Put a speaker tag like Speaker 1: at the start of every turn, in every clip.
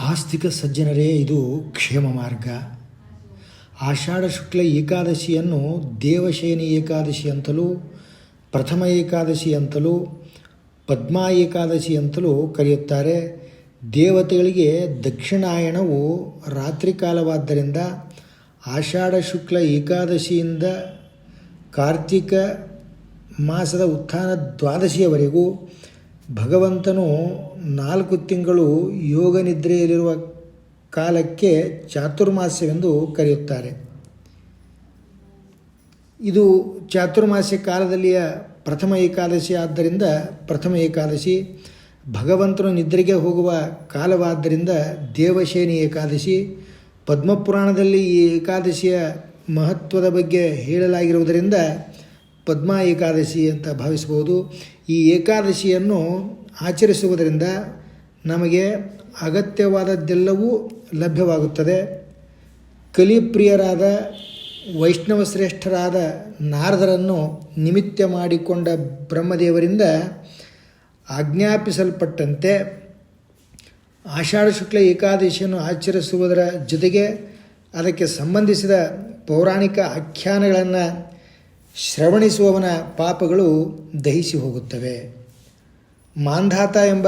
Speaker 1: ಆಸ್ತಿಕ ಸಜ್ಜನರೇ, ಇದು ಕ್ಷೇಮ ಮಾರ್ಗ. ಆಷಾಢ ಶುಕ್ಲ ಏಕಾದಶಿಯನ್ನು ದೇವಶೇನಿ ಏಕಾದಶಿ ಅಂತಲೂ, ಪ್ರಥಮ ಏಕಾದಶಿ ಅಂತಲೂ, ಪದ್ಮಾ ಏಕಾದಶಿ ಅಂತಲೂ ಕರೆಯುತ್ತಾರೆ. ದೇವತೆಗಳಿಗೆ ದಕ್ಷಿಣಾಯಣವು ರಾತ್ರಿ ಕಾಲವಾದ್ದರಿಂದ ಆಷಾಢ ಶುಕ್ಲ ಏಕಾದಶಿಯಿಂದ ಕಾರ್ತಿಕ ಮಾಸದ ಉತ್ಥಾನ ದ್ವಾದಶಿಯವರೆಗೂ ಭಗವಂತನು ನಾಲ್ಕು ತಿಂಗಳು ಯೋಗ ನಿದ್ರೆಯಲ್ಲಿರುವ ಕಾಲಕ್ಕೆ ಚಾತುರ್ಮಾಸ್ಯವೆಂದು ಕರೆಯುತ್ತಾರೆ. ಇದು ಚಾತುರ್ಮಾಸ್ಯ ಕಾಲದಲ್ಲಿಯ ಪ್ರಥಮ ಏಕಾದಶಿ ಆದ್ದರಿಂದ ಪ್ರಥಮ ಏಕಾದಶಿ, ಭಗವಂತನು ನಿದ್ರೆಗೆ ಹೋಗುವ ಕಾಲವಾದ್ದರಿಂದ ದೇವಶೇನಿ ಏಕಾದಶಿ, ಪದ್ಮಪುರಾಣದಲ್ಲಿ ಈ ಏಕಾದಶಿಯ ಮಹತ್ವದ ಬಗ್ಗೆ ಹೇಳಲಾಗಿರುವುದರಿಂದ ಪದ್ಮ ಏಕಾದಶಿ ಅಂತ ಭಾವಿಸಬಹುದು. ಈ ಏಕಾದಶಿಯನ್ನು ಆಚರಿಸುವುದರಿಂದ ನಮಗೆ ಅಗತ್ಯವಾದದ್ದೆಲ್ಲವೂ ಲಭ್ಯವಾಗುತ್ತದೆ. ಕಲಿಪ್ರಿಯರಾದ ವೈಷ್ಣವ ಶ್ರೇಷ್ಠರಾದ ನಾರದರನ್ನು ನಿಮಿತ್ತ ಮಾಡಿಕೊಂಡ ಬ್ರಹ್ಮದೇವರಿಂದ ಆಜ್ಞಾಪಿಸಲ್ಪಟ್ಟಂತೆ ಆಷಾಢ ಶುಕ್ಲ ಏಕಾದಶಿಯನ್ನು ಆಚರಿಸುವುದರ ಜೊತೆಗೆ ಅದಕ್ಕೆ ಸಂಬಂಧಿಸಿದ ಪೌರಾಣಿಕ ಆಖ್ಯಾನಗಳನ್ನು ಶ್ರವಣಿಸುವವನ ಪಾಪಗಳು ದಹಿಸಿ ಹೋಗುತ್ತವೆ. ಮಾಂಧಾತ ಎಂಬ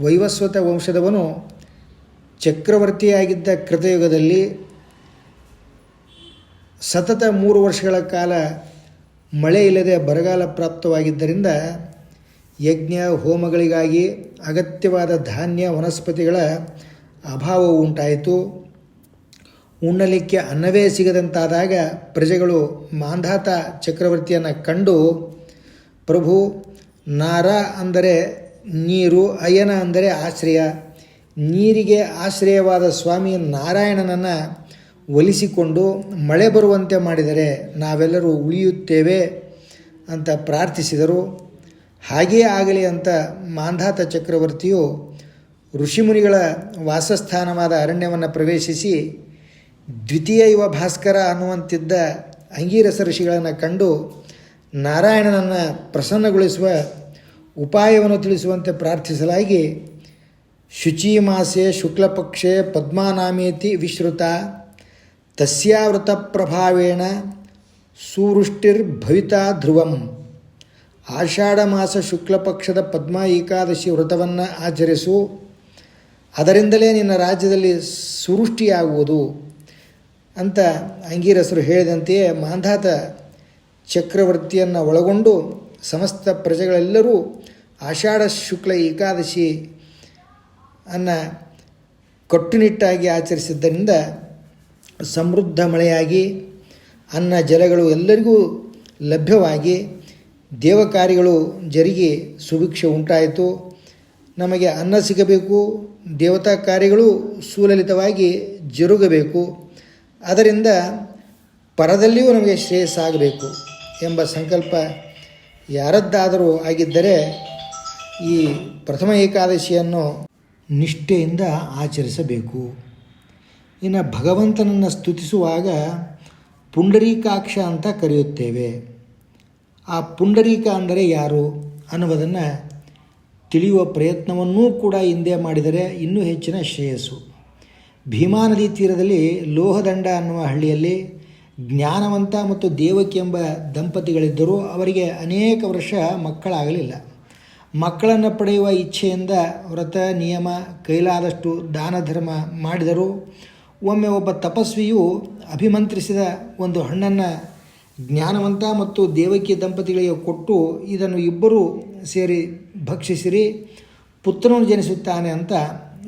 Speaker 1: ವೈವಸ್ವತ ವಂಶದವನು ಚಕ್ರವರ್ತಿಯಾಗಿದ್ದ ಕೃತಯುಗದಲ್ಲಿ ಸತತ ಮೂರು ವರ್ಷಗಳ ಕಾಲ ಮಳೆ ಇಲ್ಲದೆ ಬರಗಾಲ ಪ್ರಾಪ್ತವಾಗಿದ್ದರಿಂದ ಯಜ್ಞ, ಹೋಮಗಳಿಗಾಗಿ ಅಗತ್ಯವಾದ ಧಾನ್ಯ, ವನಸ್ಪತಿಗಳ ಅಭಾವವು ಉಂಟಾಯಿತು. ಉಣ್ಣಲಿಕ್ಕೆ ಅನ್ನವೇ ಸಿಗದಂತಾದಾಗ ಪ್ರಜೆಗಳು ಮಾಂಧಾತ ಚಕ್ರವರ್ತಿಯನ್ನು ಕಂಡು, ಪ್ರಭು, ನಾರ ಅಂದರೆ ನೀರು ಅಯ್ಯನ ಅಂದರೆ ಆಶ್ರಯ. ನೀರಿಗೆ ಆಶ್ರಯವಾದ ಸ್ವಾಮಿ ನಾರಾಯಣನನ್ನು ಒಲಿಸಿಕೊಂಡು ಮಳೆ ಬರುವಂತೆ ಮಾಡಿದರೆ ನಾವೆಲ್ಲರೂ ಉಳಿಯುತ್ತೇವೆ ಅಂತ ಪ್ರಾರ್ಥಿಸಿದರು. ಹಾಗೆಯೇ ಆಗಲಿ ಅಂತ ಮಾಂಧಾತ ಚಕ್ರವರ್ತಿಯು ಋಷಿಮುನಿಗಳ ವಾಸಸ್ಥಾನವಾದ ಅರಣ್ಯವನ್ನು ಪ್ರವೇಶಿಸಿ ದ್ವಿತೀಯ ಯುವ ಭಾಸ್ಕರ ಅನ್ನುವಂತಿದ್ದ ಅಂಗೀರಸ ಋಷಿಗಳನ್ನು ಕಂಡು ನಾರಾಯಣನನ್ನು ಪ್ರಸನ್ನಗೊಳಿಸುವ ಉಪಾಯವನ್ನು ತಿಳಿಸುವಂತೆ ಪ್ರಾರ್ಥಿಸಲಾಗಿ ಶುಚಿ ಮಾಸೆ ಶುಕ್ಲಪಕ್ಷೆ ಪದ್ಮಾನಾಮೇತಿ ವಿಶ್ರುತ ತಸ್ಯಾವೃತ ಪ್ರಭಾವೇಣ ಸುವೃಷ್ಟಿರ್ಭವಿತಾ ಧ್ರುವಂ. ಆಷಾಢ ಮಾಸ ಶುಕ್ಲಪಕ್ಷದ ಪದ್ಮ ಏಕಾದಶಿ ವ್ರತವನ್ನು ಆಚರಿಸು. ಅದರಿಂದಲೇ ನಿನ್ನ ರಾಜ್ಯದಲ್ಲಿ ಸುವೃಷ್ಟಿಯಾಗುವುದು. ಅಂತ ಅಂಗೀರಸರು ಹೇಳಿದಂತೆಯೇ ಮಾಂಧಾತ ಚಕ್ರವರ್ತಿಯನ್ನು ಒಳಗೊಂಡು ಸಮಸ್ತ ಪ್ರಜೆಗಳೆಲ್ಲರೂ ಆಷಾಢ ಶುಕ್ಲ ಏಕಾದಶಿ ಅನ್ನ ಕಟ್ಟುನಿಟ್ಟಾಗಿ ಆಚರಿಸಿದ್ದರಿಂದ ಸಮೃದ್ಧ ಮಳೆಯಾಗಿ, ಅನ್ನ ಜಲಗಳು ಎಲ್ಲರಿಗೂ ಲಭ್ಯವಾಗಿ, ದೇವಕಾರ್ಯಗಳು ಜರುಗಿ ಸುಭಿಕ್ಷೆ ಉಂಟಾಯಿತು. ನಮಗೆ ಅನ್ನ ಸಿಗಬೇಕು, ದೇವತಾ ಕಾರ್ಯಗಳು ಸುಲಲಿತವಾಗಿ ಜರುಗಬೇಕು. ಅದರಿಂದ ಪರದಲ್ಲಿಯೂ ನಮಗೆ ಶ್ರೇಯಸ್ಸಾಗಬೇಕು ಎಂಬ ಸಂಕಲ್ಪ ಯಾರದ್ದಾದರೂ ಆಗಿದ್ದರೆ ಈ ಪ್ರಥಮ ಏಕಾದಶಿಯನ್ನು ನಿಷ್ಠೆಯಿಂದ ಆಚರಿಸಬೇಕು. ಇನ್ನು ಭಗವಂತನನ್ನು ಸ್ತುತಿಸುವಾಗ ಪುಂಡರೀಕಾಕ್ಷ ಅಂತ ಕರೆಯುತ್ತೇವೆ. ಆ ಪುಂಡರೀಕ ಅಂದರೆ ಯಾರು ಅನ್ನುವುದನ್ನು ತಿಳಿಯುವ ಪ್ರಯತ್ನವನ್ನೂ ಕೂಡ ಹಿಂದೆ ಮಾಡಿದರೆ ಇನ್ನೂ ಹೆಚ್ಚಿನ ಶ್ರೇಯಸ್ಸು. ಭೀಮಾ ನದಿ ತೀರದಲ್ಲಿ ಲೋಹದಂಡ ಅನ್ನುವ ಹಳ್ಳಿಯಲ್ಲಿ ಜ್ಞಾನವಂತ ಮತ್ತು ದೇವಕಿ ಎಂಬ ದಂಪತಿಗಳಿದ್ದರೂ ಅವರಿಗೆ ಅನೇಕ ವರ್ಷ ಮಕ್ಕಳಾಗಲಿಲ್ಲ. ಮಕ್ಕಳನ್ನು ಪಡೆಯುವ ಇಚ್ಛೆಯಿಂದ ವ್ರತ, ನಿಯಮ, ಕೈಲಾದಷ್ಟು ದಾನ ಧರ್ಮ ಮಾಡಿದರು ಒಮ್ಮೆ ಒಬ್ಬ ತಪಸ್ವಿಯು ಅಭಿಮಂತ್ರಿಸಿದ ಒಂದು ಹಣ್ಣನ್ನು ಜ್ಞಾನವಂತ ಮತ್ತು ದೇವಕಿ ದಂಪತಿಗಳಿಗೆ ಕೊಟ್ಟು ಇದನ್ನು ಇಬ್ಬರೂ ಸೇರಿ ಭಕ್ಷಿಸಿರಿ ಪುತ್ರನು ಜನಿಸುತ್ತಾನೆ ಅಂತ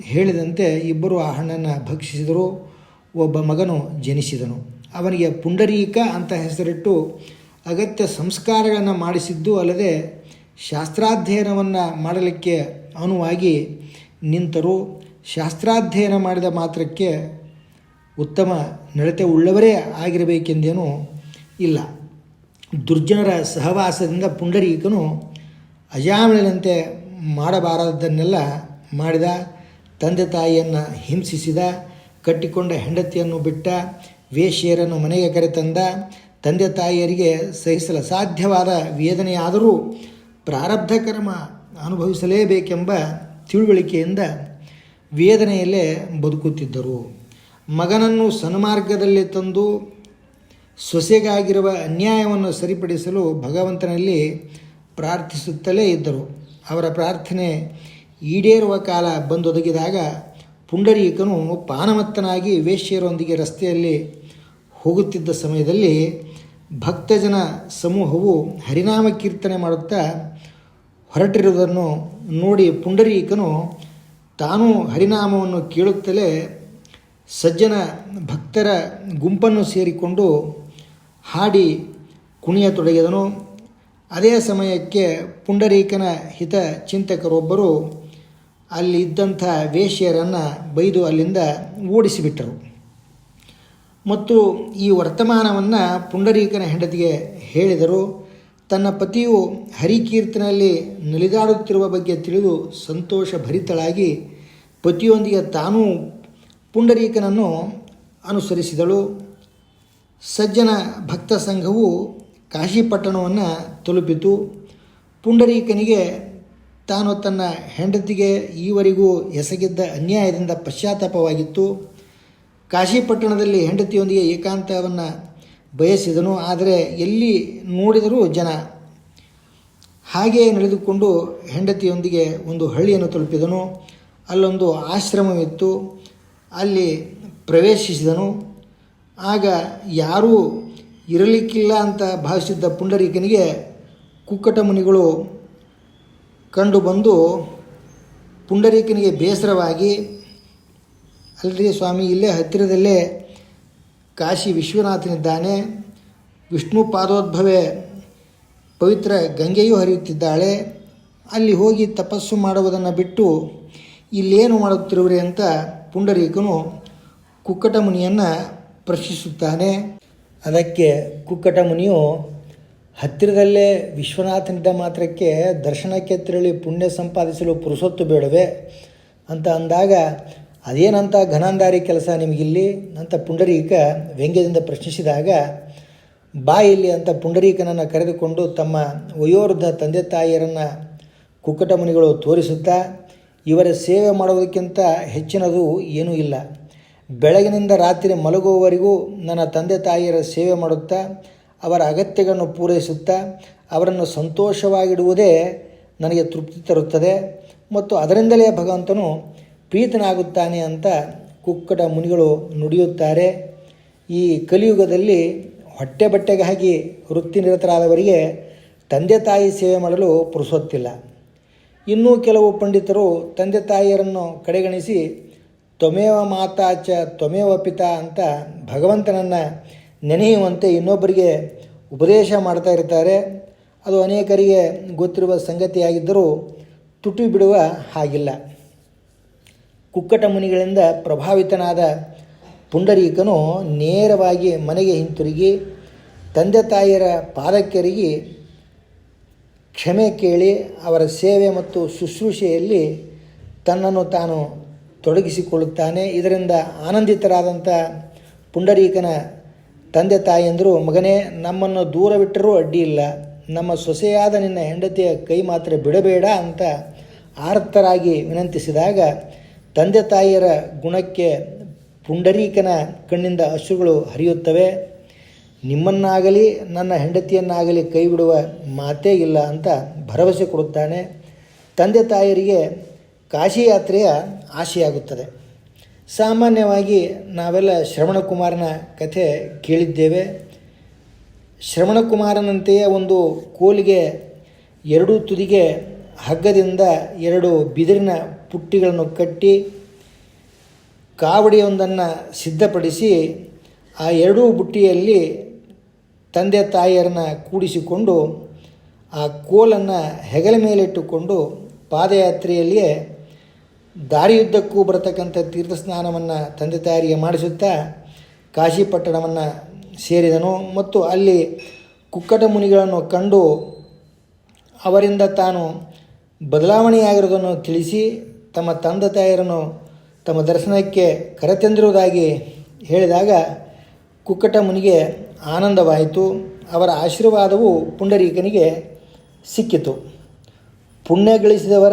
Speaker 1: ಹೇಳಿದಂತೆ ಇಬ್ಬರು ಆ ಹಣ್ಣನ್ನು ಭಕ್ಷಿಸಿದರು. ಒಬ್ಬ ಮಗನು ಜನಿಸಿದನು. ಅವನಿಗೆ ಪುಂಡರೀಕ ಅಂತ ಹೆಸರಿಟ್ಟು ಅಗತ್ಯ ಸಂಸ್ಕಾರಗಳನ್ನು ಮಾಡಿಸಿದ್ದು ಅಲ್ಲದೆ ಶಾಸ್ತ್ರಾಧ್ಯಯನವನ್ನು ಮಾಡಲಿಕ್ಕೆ ಅನುವಾಗಿ ನಿಂತರು. ಶಾಸ್ತ್ರಾಧ್ಯಯನ ಮಾಡಿದ ಮಾತ್ರಕ್ಕೆ ಉತ್ತಮ ನಡತೆ ಉಳ್ಳವರೇ ಆಗಿರಬೇಕೆಂದೇನೂ ಇಲ್ಲ. ದುರ್ಜನರ ಸಹವಾಸದಿಂದ ಪುಂಡರೀಕನು ಅಜಾಮಿಳನಂತೆ ಮಾಡಬಾರದನ್ನೆಲ್ಲ ಮಾಡಿದ. ತಂದೆ ತಾಯಿಯನ್ನು ಹಿಂಸಿಸಿದ, ಕಟ್ಟಿಕೊಂಡ ಹೆಂಡತಿಯನ್ನು ಬಿಟ್ಟ, ವೇಶ್ಯರನ್ನು ಮನೆಗೆ ಕರೆತಂದ, ತಂದೆ ತಾಯಿಯರಿಗೆ ಸಹಿಸಲು ಸಾಧ್ಯವಾದ ವೇದನೆಯಾದರೂ ಪ್ರಾರಬ್ಧ ಕರ್ಮ ಅನುಭವಿಸಲೇಬೇಕೆಂಬ ತಿಳುವಳಿಕೆಯಿಂದ ವೇದನೆಯಲ್ಲೇ ಬದುಕುತ್ತಿದ್ದರು. ಮಗನನ್ನು ಸನ್ಮಾರ್ಗದಲ್ಲಿ ತಂದು ಸೊಸೆಗಾಗಿರುವ ಅನ್ಯಾಯವನ್ನು ಸರಿಪಡಿಸಲು ಭಗವಂತನಲ್ಲಿ ಪ್ರಾರ್ಥಿಸುತ್ತಲೇ ಇದ್ದರು. ಅವರ ಪ್ರಾರ್ಥನೆ ಈಡೇರುವ ಕಾಲ ಬಂದೊದಗಿದಾಗ ಪುಂಡರೀಕನು ಪಾನಮತ್ತನಾಗಿ ವೇಶ್ಯರೊಂದಿಗೆ ರಸ್ತೆಯಲ್ಲಿ ಹೋಗುತ್ತಿದ್ದ ಸಮಯದಲ್ಲಿ ಭಕ್ತಜನ ಸಮೂಹವು ಹರಿನಾಮ ಕೀರ್ತನೆ ಮಾಡುತ್ತಾ ಹೊರಟಿರುವುದನ್ನು ನೋಡಿ ಪುಂಡರೀಕನು ತಾನೂ ಹರಿನಾಮವನ್ನು ಕೇಳುತ್ತಲೇ ಸಜ್ಜನ ಭಕ್ತರ ಗುಂಪನ್ನು ಸೇರಿಕೊಂಡು ಹಾಡಿ ಕುಣಿಯತೊಡಗಿದನು ಅದೇ ಸಮಯಕ್ಕೆ ಪುಂಡರೀಕನ ಹಿತ ಚಿಂತಕರೊಬ್ಬರು ಅಲ್ಲಿ ಇದ್ದಂಥ ವೇಷ್ಯರನ್ನು ಬೈದು ಅಲ್ಲಿಂದ ಓಡಿಸಿಬಿಟ್ಟರು. ಮತ್ತು ಈ ವರ್ತಮಾನವನ್ನು ಪುಂಡರೀಕನ ಹೆಂಡತಿಗೆ ಹೇಳಿದರು, ತನ್ನ ಪತಿಯು ಹರಿಕೀರ್ತನಲ್ಲಿ ನಲಿದಾಡುತ್ತಿರುವ ಬಗ್ಗೆ ತಿಳಿದು ಸಂತೋಷ ಭರಿತಳಾಗಿ ಪತಿಯೊಂದಿಗೆ ತಾನೂ ಪುಂಡರೀಕನನ್ನು ಅನುಸರಿಸಿದಳು. ಸಜ್ಜನ ಭಕ್ತ ಸಂಘವು ಕಾಶಿಪಟ್ಟಣವನ್ನು ತಲುಪಿತು. ಪುಂಡರೀಕನಿಗೆ ತಾನು ತನ್ನ ಹೆಂಡತಿಗೆ ಈವರೆಗೂ ಎಸಗಿದ್ದ ಅನ್ಯಾಯದಿಂದ ಪಶ್ಚಾತ್ತಾಪವಾಗಿತ್ತು. ಕಾಶಿಪಟ್ಟಣದಲ್ಲಿ ಹೆಂಡತಿಯೊಂದಿಗೆ ಏಕಾಂತವನ್ನು ಬಯಸಿದನು. ಆದರೆ ಎಲ್ಲಿ ನೋಡಿದರೂ ಜನ. ಹಾಗೆಯೇ ನಡೆದುಕೊಂಡು ಹೆಂಡತಿಯೊಂದಿಗೆ ಒಂದು ಹಳ್ಳಿಯನ್ನು ತಲುಪಿದನು. ಅಲ್ಲೊಂದು ಆಶ್ರಮವಿತ್ತು. ಅಲ್ಲಿ ಪ್ರವೇಶಿಸಿದನು. ಆಗ ಯಾರೂ ಇರಲಿಕ್ಕಿಲ್ಲ ಅಂತ ಭಾವಿಸಿದ್ದ ಪುಂಡರೀಕನಿಗೆ ಕುಕ್ಕಟ ಮುನಿಗಳು ಕಂಡು ಬಂದು ಪುಂಡರೀಕನಿಗೆ ಬೇಸರವಾಗಿ, ಅಲ್ರಿ ಸ್ವಾಮಿ, ಇಲ್ಲೇ ಹತ್ತಿರದಲ್ಲೇ ಕಾಶಿ ವಿಶ್ವನಾಥನಿದ್ದಾನೆ, ವಿಷ್ಣು ಪಾದೋದ್ಭವೆ ಪವಿತ್ರ ಗಂಗೆಯೂ ಹರಿಯುತ್ತಿದ್ದಾಳೆ, ಅಲ್ಲಿ ಹೋಗಿ ತಪಸ್ಸು ಮಾಡುವುದನ್ನು ಬಿಟ್ಟು ಇಲ್ಲೇನು ಮಾಡುತ್ತಿರುವರೆ ಅಂತ ಪುಂಡರೀಕನು ಕುಕ್ಕಟ ಮುನಿಯನ್ನು ಪ್ರಶ್ನಿಸುತ್ತಾನೆ. ಅದಕ್ಕೆ ಕುಕ್ಕಟ ಮುನಿಯು ಹತ್ತಿರದಲ್ಲೇ ವಿಶ್ವನಾಥನಿದ್ದ ಮಾತ್ರಕ್ಕೆ ದರ್ಶನಕ್ಕೆ ತೆರಳಿ ಪುಣ್ಯ ಸಂಪಾದಿಸಲು ಪುರುಸೊತ್ತು ಬೇಡವೆ? ಅಂತ ಅಂದಾಗ, ಅದೇನಂತ ಘನಾಂಧಾರಿ ಕೆಲಸ ನಿಮಗಿಲ್ಲಿ? ಅಂತ ಪುಂಡರೀಕ ವ್ಯಂಗ್ಯದಿಂದ ಪ್ರಶ್ನಿಸಿದಾಗ, ಬಾ ಇಲ್ಲಿ ಅಂತ ಪುಂಡರೀಕನನ್ನು ಕರೆದುಕೊಂಡು ತಮ್ಮ ವಯೋವೃದ್ಧ ತಂದೆ ತಾಯಿಯರನ್ನು ಕುಕ್ಕಟ ಮುನಿಗಳು ತೋರಿಸುತ್ತಾ, ಇವರ ಸೇವೆ ಮಾಡುವುದಕ್ಕಿಂತ ಹೆಚ್ಚಿನದು ಏನೂ ಇಲ್ಲ. ಬೆಳಗಿನಿಂದ ರಾತ್ರಿ ಮಲಗುವವರೆಗೂ ನನ್ನ ತಂದೆ ತಾಯಿಯರ ಸೇವೆ ಮಾಡುತ್ತಾ ಅವರ ಅಗತ್ಯಗಳನ್ನು ಪೂರೈಸುತ್ತಾ ಅವರನ್ನು ಸಂತೋಷವಾಗಿಡುವುದೇ ನನಗೆ ತೃಪ್ತಿ ತರುತ್ತದೆ. ಮತ್ತು ಅದರಿಂದಲೇ ಭಗವಂತನು ಪ್ರೀತನಾಗುತ್ತಾನೆ ಅಂತ ಕುಕ್ಕಟ ಮುನಿಗಳು ನುಡಿಯುತ್ತಾರೆ. ಈ ಕಲಿಯುಗದಲ್ಲಿ ಹೊಟ್ಟೆ ಬಟ್ಟೆಗಾಗಿ ವೃತ್ತಿನಿರತರಾದವರಿಗೆ ತಂದೆ ತಾಯಿ ಸೇವೆ ಮಾಡಲು ಪುರುಸೊತ್ತಿಲ್ಲ ಇನ್ನೂ ಕೆಲವು ಪಂಡಿತರು ತಂದೆ ತಾಯಿಯರನ್ನು ಕಡೆಗಣಿಸಿ, ತ್ವಮೇವ ಮಾತಾಚ ತ್ವಮೇವ ಪಿತಾ ಅಂತ ಭಗವಂತನನ್ನು ನೆನೆಯುವಂತೆ ಇನ್ನೊಬ್ಬರಿಗೆ ಉಪದೇಶ ಮಾಡ್ತಾ ಇರ್ತಾರೆ. ಅದು ಅನೇಕರಿಗೆ ಗೊತ್ತಿರುವ ಸಂಗತಿಯಾಗಿದ್ದರೂ ತುಟಿ ಬಿಡುವ ಹಾಗಿಲ್ಲ. ಕುಕ್ಕಟ ಮುನಿಗಳಿಂದ ಪ್ರಭಾವಿತನಾದ ಪುಂಡರೀಕನು ನೇರವಾಗಿ ಮನೆಗೆ ಹಿಂತಿರುಗಿ ತಂದೆ ತಾಯಿಯರ ಪಾದಕ್ಕೆರಿಗಿ ಕ್ಷಮೆ ಕೇಳಿ ಅವರ ಸೇವೆ ಮತ್ತು ಶುಶ್ರೂಷೆಯಲ್ಲಿ ತನ್ನನ್ನು ತಾನು ತೊಡಗಿಸಿಕೊಳ್ಳುತ್ತಾನೆ. ಇದರಿಂದ ಆನಂದಿತರಾದಂಥ ಪುಂಡರೀಕನ ತಂದೆ ತಾಯಿಯಂದರು ಮಗನೇ, ನಮ್ಮನ್ನು ದೂರವಿಟ್ಟರೂ ಅಡ್ಡಿ ಇಲ್ಲ. ನಮ್ಮ ಸೊಸೆಯಾದ ನಿನ್ನ ಹೆಂಡತಿಯ ಕೈ ಮಾತ್ರ ಬಿಡಬೇಡ ಅಂತ ಆರ್ತರಾಗಿ ವಿನಂತಿಸಿದಾಗ, ತಂದೆ ತಾಯಿಯರ ಗುಣಕ್ಕೆ ಪುಂಡರೀಕನ ಕಣ್ಣಿಂದ ಅಶ್ರುಗಳು ಹರಿಯುತ್ತವೆ. ನಿಮ್ಮನ್ನಾಗಲಿ, ನನ್ನ ಹೆಂಡತಿಯನ್ನಾಗಲಿ ಕೈ ಬಿಡುವ ಮಾತೇ ಇಲ್ಲ ಅಂತ ಭರವಸೆ ಕೊಡುತ್ತಾನೆ. ತಂದೆ ತಾಯಿಯರಿಗೆ ಕಾಶಿ ಯಾತ್ರೆಯ ಆಶೆಯಾಗುತ್ತದೆ. ಸಾಮಾನ್ಯವಾಗಿ ನಾವೆಲ್ಲ ಶ್ರವಣಕುಮಾರನ ಕಥೆ ಕೇಳಿದ್ದೇವೆ. ಶ್ರವಣಕುಮಾರನಂತೆಯೇ ಒಂದು ಕೋಲಿಗೆ ಎರಡೂ ತುದಿಗೆ ಹಗ್ಗದಿಂದ ಎರಡು ಬಿದಿರಿನ ಪುಟ್ಟಿಗಳನ್ನು ಕಟ್ಟಿ ಕಾವಡಿಯೊಂದನ್ನು ಸಿದ್ಧಪಡಿಸಿ ಆ ಎರಡೂ ಬುಟ್ಟಿಯಲ್ಲಿ ತಂದೆ ತಾಯಿಯರನ್ನು ಕೂಡಿಸಿಕೊಂಡು ಆ ಕೋಲನ್ನು ಹೆಗಲ ಮೇಲಿಟ್ಟುಕೊಂಡು ಪಾದಯಾತ್ರೆಯಲ್ಲಿಯೇ ದಾರಿಯುದ್ದಕ್ಕೂ ಬರತಕ್ಕಂಥ ತೀರ್ಥ ಸ್ನಾನವನ್ನು ತಂದೆ ತಾಯಿಗೆ ಮಾಡಿಸುತ್ತಾ ಕಾಶಿಪಟ್ಟಣವನ್ನು ಸೇರಿದನು. ಮತ್ತು ಅಲ್ಲಿ ಕುಕ್ಕಟ ಮುನಿಗಳನ್ನು ಕಂಡು ಅವರಿಂದ ತಾನು ಬದಲಾವಣೆಯಾಗಿರುವುದನ್ನು ತಿಳಿಸಿ ತಮ್ಮ ತಂದೆ ತಾಯಿಯರನ್ನು ತಮ್ಮ ದರ್ಶನಕ್ಕೆ ಕರೆತಂದಿರುವುದಾಗಿ ಹೇಳಿದಾಗ ಕುಕ್ಕಟ ಮುನಿಗೆ ಆನಂದವಾಯಿತು. ಅವರ ಆಶೀರ್ವಾದವು ಪುಂಡರೀಕನಿಗೆ ಸಿಕ್ಕಿತು. ಪುಣ್ಯ ಗಳಿಸಿದವರ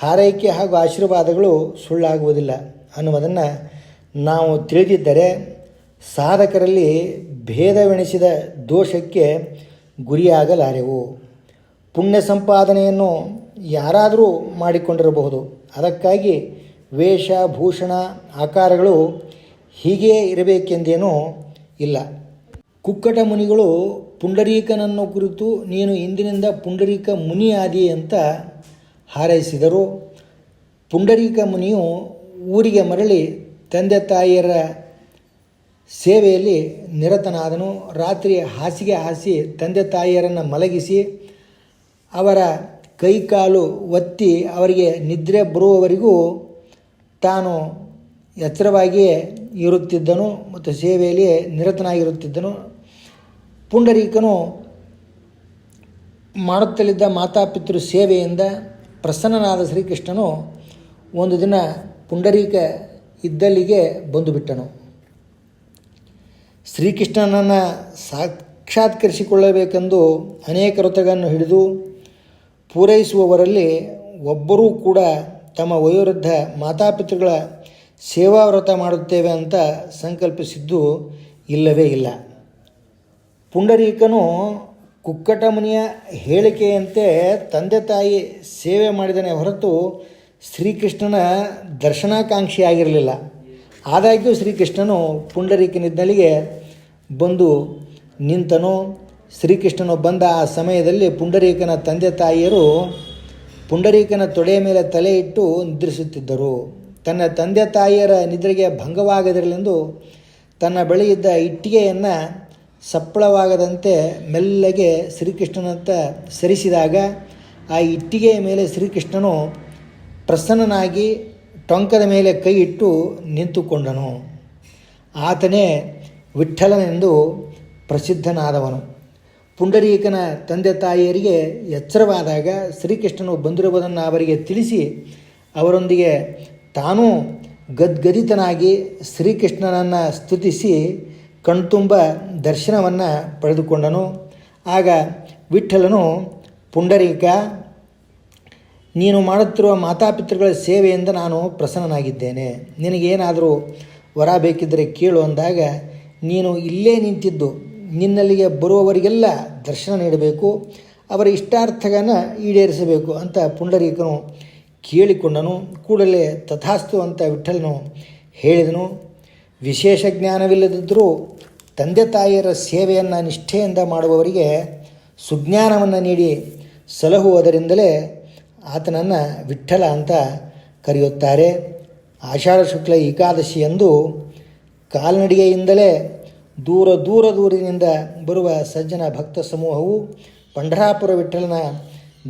Speaker 1: ಹಾರೈಕೆ ಹಾಗೂ ಆಶೀರ್ವಾದಗಳು ಸುಳ್ಳಾಗುವುದಿಲ್ಲ ಅನ್ನುವುದನ್ನು ನಾವು ತಿಳಿದಿದ್ದರೆ ಸಾಧಕರಲ್ಲಿ ಭೇದವೆಣಿಸಿದ ದೋಷಕ್ಕೆ ಗುರಿಯಾಗಲಾರೆವು. ಪುಣ್ಯ ಸಂಪಾದನೆಯನ್ನು ಯಾರಾದರೂ ಮಾಡಿಕೊಂಡಿರಬಹುದು. ಅದಕ್ಕಾಗಿ ವೇಷ, ಭೂಷಣ, ಆಕಾರಗಳು ಹೀಗೇ ಇರಬೇಕೆಂದೇನೂ ಇಲ್ಲ. ಕುಕ್ಕಟ ಮುನಿಗಳು ಪುಂಡರೀಕನನ್ನು ಕುರಿತು, ನೀನು ಇಂದಿನಿಂದ ಪುಂಡರೀಕ ಮುನಿಯಾದಿ ಅಂತ ಹಾರೈಸಿದರು. ಪುಂಡರೀಕ ಮುನಿಯು ಊರಿಗೆ ಮರಳಿ ತಂದೆ ತಾಯಿಯರ ಸೇವೆಯಲ್ಲಿ ನಿರತನಾದನು. ರಾತ್ರಿ ಹಾಸಿಗೆ ಹಾಸಿ ತಂದೆ ತಾಯಿಯರನ್ನು ಮಲಗಿಸಿ ಅವರ ಕೈಕಾಲು ಒತ್ತಿ ಅವರಿಗೆ ನಿದ್ರೆ ಬರುವವರೆಗೂ ತಾನು ಎಚ್ಚರವಾಗಿಯೇ ಇರುತ್ತಿದ್ದನು ಮತ್ತು ಸೇವೆಯಲ್ಲಿ ನಿರತನಾಗಿರುತ್ತಿದ್ದನು. ಪುಂಡರೀಕನು ಮಾಡುತ್ತಲಿದ್ದ ಮಾತಾಪಿತೃ ಸೇವೆಯಿಂದ ಪ್ರಸನ್ನನಾದ ಶ್ರೀಕೃಷ್ಣನು ಒಂದು ದಿನ ಪುಂಡರೀಕ ಇದ್ದಲ್ಲಿಗೆ ಬಂದುಬಿಟ್ಟನು. ಶ್ರೀಕೃಷ್ಣನನ್ನು ಸಾಕ್ಷಾತ್ಕರಿಸಿಕೊಳ್ಳಬೇಕೆಂದು ಅನೇಕ ವ್ರತಗಳನ್ನು ಹಿಡಿದು ಪೂರೈಸುವವರಲ್ಲಿ ಒಬ್ಬರೂ ಕೂಡ ತಮ್ಮ ವಯೋವೃದ್ಧ ಮಾತಾಪಿತೃಗಳ ಸೇವಾ ವ್ರತ ಮಾಡುತ್ತೇವೆ ಅಂತ ಸಂಕಲ್ಪಿಸಿದ್ದು ಇಲ್ಲವೇ ಇಲ್ಲ. ಪುಂಡರೀಕನು ಕುಕ್ಕಟ ಮುನಿಯ ಹೇಳಿಕೆಯಂತೆ ತಂದೆ ತಾಯಿ ಸೇವೆ ಮಾಡಿದನೇ ಹೊರತು ಶ್ರೀಕೃಷ್ಣನ ದರ್ಶನಾಕಾಂಕ್ಷಿಯಾಗಿರಲಿಲ್ಲ. ಆದಾಗ್ಯೂ ಶ್ರೀಕೃಷ್ಣನು ಪುಂಡರೀಕನಿದ್ದಲ್ಲಿಗೆ ಬಂದು ನಿಂತನು. ಶ್ರೀಕೃಷ್ಣನು ಬಂದ ಆ ಸಮಯದಲ್ಲಿ ಪುಂಡರೀಕನ ತಂದೆ ತಾಯಿಯರು ಪುಂಡರೀಕನ ತೊಡೆಯ ಮೇಲೆ ತಲೆ ಇಟ್ಟು ನಿದ್ರಿಸುತ್ತಿದ್ದರು. ತನ್ನ ತಂದೆ ತಾಯಿಯರ ನಿದ್ರೆಗೆ ಭಂಗವಾಗದಿರಲೆಂದು ತನ್ನ ಬಳಿ ಇದ್ದ ಇಟ್ಟಿಗೆಯನ್ನು ಸಪ್ಪಳವಾಗದಂತೆ ಮೆಲ್ಲಗೆ ಶ್ರೀಕೃಷ್ಣನಂತ ಸರಿಸಿದಾಗ ಆ ಇಟ್ಟಿಗೆಯ ಮೇಲೆ ಶ್ರೀಕೃಷ್ಣನು ಪ್ರಸನ್ನನಾಗಿ ಟೊಂಕದ ಮೇಲೆ ಕೈ ಇಟ್ಟು ನಿಂತುಕೊಂಡನು. ಆತನೇ ವಿಠಲನೆಂದು ಪ್ರಸಿದ್ಧನಾದವನು. ಪುಂಡರೀಕನ ತಂದೆ ತಾಯಿಯರಿಗೆ ಎಚ್ಚರವಾದಾಗ ಶ್ರೀಕೃಷ್ಣನು ಬಂದಿರುವುದನ್ನು ಅವರಿಗೆ ತಿಳಿಸಿ ಅವರೊಂದಿಗೆ ತಾನೂ ಗದ್ಗದಿತನಾಗಿ ಶ್ರೀಕೃಷ್ಣನನ್ನು ಸ್ತುತಿಸಿ ಕಣ್ತುಂಬ ದರ್ಶನವನ್ನು ಪಡೆದುಕೊಂಡನು. ಆಗ ವಿಠ್ಠಲನು, ಪುಂಡರೀಕ, ನೀನು ಮಾಡುತ್ತಿರುವ ಮಾತಾಪಿತೃಗಳ ಸೇವೆಯಿಂದ ನಾನು ಪ್ರಸನ್ನನಾಗಿದ್ದೇನೆ. ನಿನಗೇನಾದರೂ ವರ ಬೇಕಿದ್ದರೆ ಕೇಳು ಅಂದಾಗ, ನೀನು ಇಲ್ಲೇ ನಿಂತಿದ್ದು. ನಿನ್ನಲ್ಲಿಗೆ ಬರುವವರಿಗೆಲ್ಲ ದರ್ಶನ ನೀಡಬೇಕು. ಅವರ ಇಷ್ಟಾರ್ಥಗಳನ್ನು ಈಡೇರಿಸಬೇಕು ಅಂತ ಪುಂಡರೀಕನು ಕೇಳಿಕೊಂಡನು. ಕೂಡಲೇ ತಥಾಸ್ತು ಅಂತ ವಿಠಲನು ಹೇಳಿದನು. ವಿಶೇಷ ಜ್ಞಾನವಿಲ್ಲದಿದ್ದರೂ ತಂದೆ ತಾಯಿಯರ ಸೇವೆಯನ್ನು ನಿಷ್ಠೆಯಿಂದ ಮಾಡುವವರಿಗೆ ಸುಜ್ಞಾನವನ್ನು ನೀಡಿ ಸಲಹುವುದರಿಂದಲೇ ಆತನನ್ನು ವಿಠಲ ಅಂತ ಕರೆಯುತ್ತಾರೆ. ಆಷಾಢ ಶುಕ್ಲ ಏಕಾದಶಿಯಂದು ಕಾಲ್ನಡಿಗೆಯಿಂದಲೇ ದೂರ ದೂರ ದೂರಿನಿಂದ ಬರುವ ಸಜ್ಜನ ಭಕ್ತ ಸಮೂಹವು ಪಂಢರಾಪುರ ವಿಠಲನ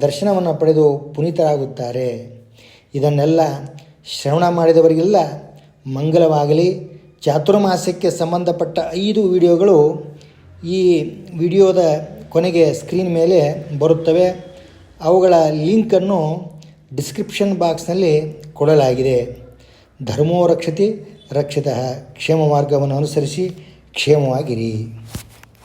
Speaker 1: ದರ್ಶನವನ್ನು ಪಡೆದು ಪುನೀತರಾಗುತ್ತಾರೆ. ಇದನ್ನೆಲ್ಲ ಶ್ರವಣ ಮಾಡಿದವರಿಗೆಲ್ಲ ಮಂಗಲವಾಗಲಿ. ಚಾತುರ್ಮಾಸ್ಯಕ್ಕೆ ಸಂಬಂಧಪಟ್ಟ ಐದು ವಿಡಿಯೋಗಳು ಈ ವಿಡಿಯೋದ ಕೊನೆಗೆ ಸ್ಕ್ರೀನ್ ಮೇಲೆ ಬರುತ್ತವೆ. ಅವುಗಳ ಲಿಂಕನ್ನು ಡಿಸ್ಕ್ರಿಪ್ಷನ್ ಬಾಕ್ಸ್ನಲ್ಲಿ ಕೊಡಲಾಗಿದೆ. ಧರ್ಮೋ ರಕ್ಷತಿ, ರಕ್ಷಿತ ಕ್ಷೇಮ ಮಾರ್ಗವನ್ನು ಅನುಸರಿಸಿ ಕ್ಷೇಮವಾಗಿರಿ.